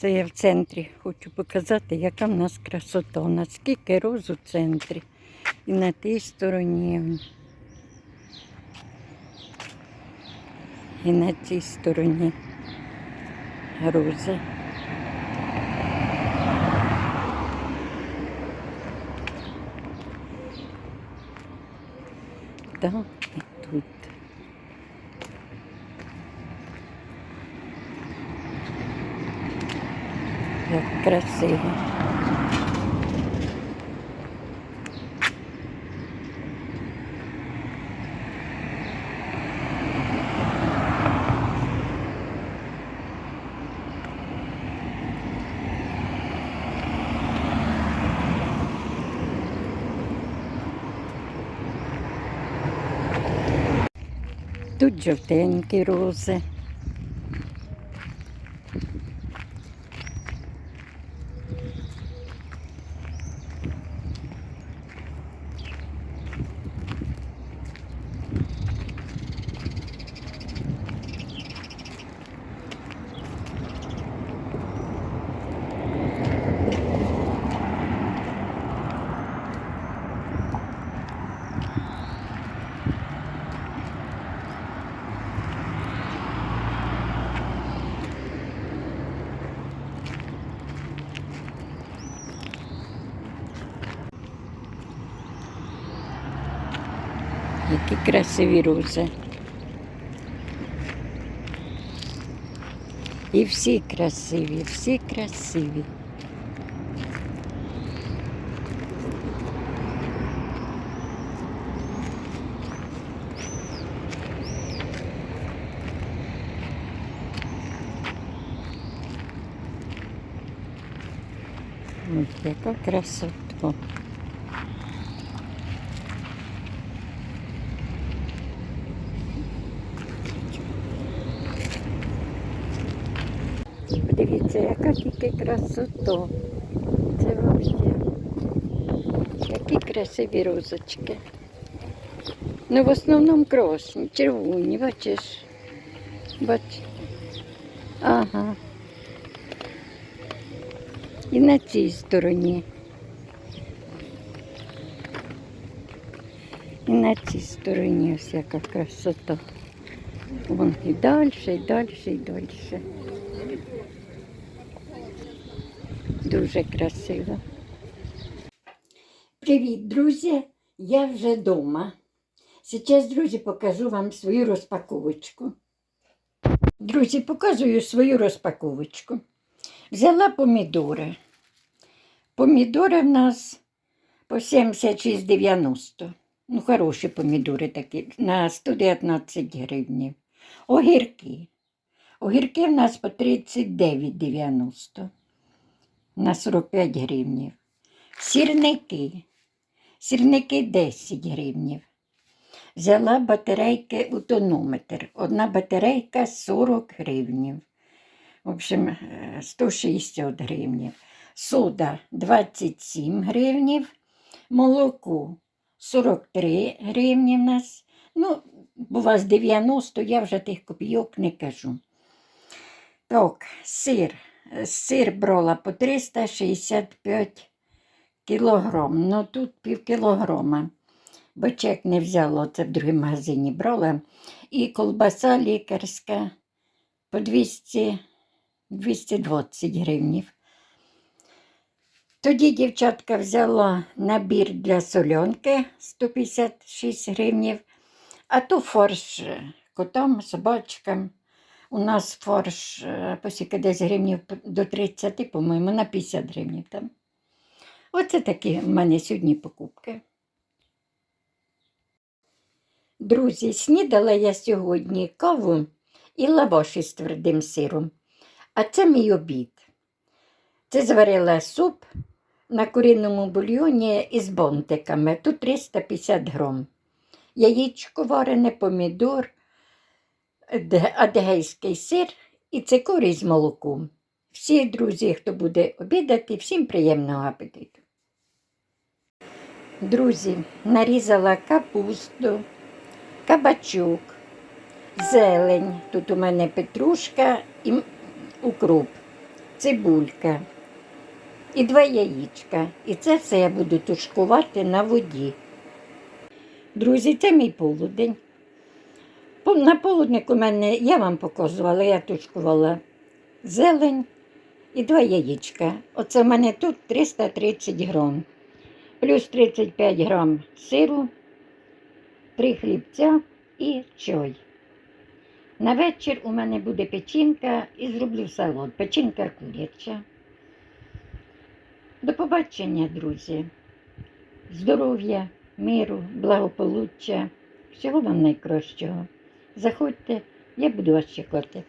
Це я в центрі хочу показати, яка в нас красота. Наскільки роз у центрі. І на тій стороні. І на цій стороні рози. Так, і тут. Як красиво. Тут жовтенькі рози. Які красиві рози. І всі красиві, всі красиві. Ось яка красота. Подивіться, яка тільки красота. Це взагалі. Які красиві розочки. Ну, в основному красні, червоні, бачиш. Бач. Ага. І на цій стороні. І на цій стороні ось яка красота. Вон і далі, і далі, і далі. Дуже красиво. Привіт, друзі! Я вже вдома. Зараз, друзі, покажу вам свою розпаковочку. Друзі, показую свою розпаковочку. Взяла помідори. Помідори в нас по 76,90. Ну, хороші помідори такі, на 119 гривень. Огірки. Огірки в нас по 39,90 на 45 гривнів. Сірники. Сірники 10 гривнів. Взяла батарейки у тонометр. Одна батарейка 40 гривнів. В общем, е, 160 гривнів. Сода 27 гривнів. Молоко 43 гривні в нас. Ну, у вас 90, я вже тих копійок не кажу. Так, сир. Сир брала по 365 кілограм. Ну тут пів кілограма. Бо чек не взяла, це в другому магазині брала. І колбаса лікарська по 200, 220 гривнів. Тоді дівчатка взяла набір для солянки 156 гривнів, а то форш е, котам, собачкам. У нас форш е, посіка десь гривнів до 30, по-моєму, на 50 гривнів там. Оце такі в мене сьогодні покупки. Друзі, снідала я сьогодні каву і лаваш із твердим сиром. А це мій обід. Це зварила суп на куріному бульйоні із бонтиками. Тут 350 грам. Яєчко варене, помідор, ад- адегейський сир і цикорій з молоком. Всі друзі, хто буде обідати, всім приємного апетиту. Друзі, нарізала капусту, кабачок, зелень. Тут у мене петрушка і укроп. цибулька і два яєчка. І це все я буду тушкувати на воді. Друзі, це мій полудень. На полудник у мене, я вам показувала, я тушкувала зелень і два яєчка. Оце в мене тут 330 грам. Плюс 35 грам сиру, три хлібця і чай. На вечір у мене буде печінка і зроблю салат. Печінка куряча. До побачення, друзі. Здоров'я, миру, благополуччя. Всього вам найкращого. Заходьте, я буду вас чекати.